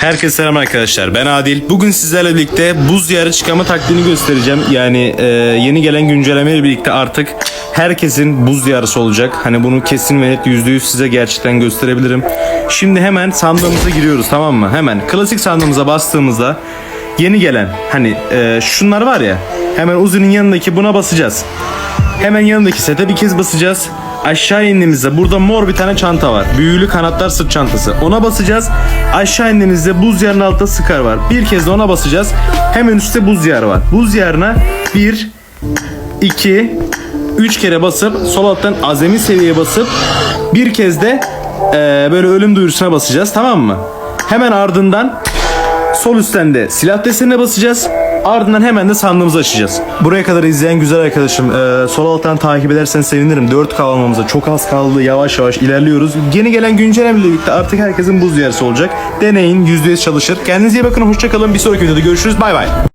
Herkese selam arkadaşlar. Ben Adil. Bugün sizlerle birlikte buz yarı çıkama taktiğini göstereceğim. Yani e, yeni gelen güncellemeyle birlikte artık herkesin buz yarısı olacak. Hani bunu kesin ve net %100 size gerçekten gösterebilirim. Şimdi hemen sandığımıza giriyoruz tamam mı? Hemen klasik sandığımıza bastığımızda yeni gelen hani e, şunlar var ya hemen Uzi'nin yanındaki buna basacağız. Hemen yanındaki sete bir kez basacağız. Aşağı indiğimizde burada mor bir tane çanta var. Büyülü kanatlar sırt çantası. Ona basacağız. Aşağı indiğimizde buz yarının altında sıkar var. Bir kez de ona basacağız. Hemen üstte buz yarı var. Buz yarına 1, 2, 3 kere basıp sol alttan azami seviyeye basıp bir kez de eee, böyle ölüm duyurusuna basacağız tamam mı? Hemen ardından Sol üstten de silah desenine basacağız. Ardından hemen de sandığımızı açacağız. Buraya kadar izleyen güzel arkadaşım e, sol alttan takip edersen sevinirim. 4K almamıza çok az kaldı. Yavaş yavaş ilerliyoruz. Yeni gelen güncellemeyle birlikte artık herkesin buz yarısı olacak. Deneyin %100 çalışır. Kendinize iyi bakın. Hoşçakalın. Bir sonraki videoda görüşürüz. Bay bay.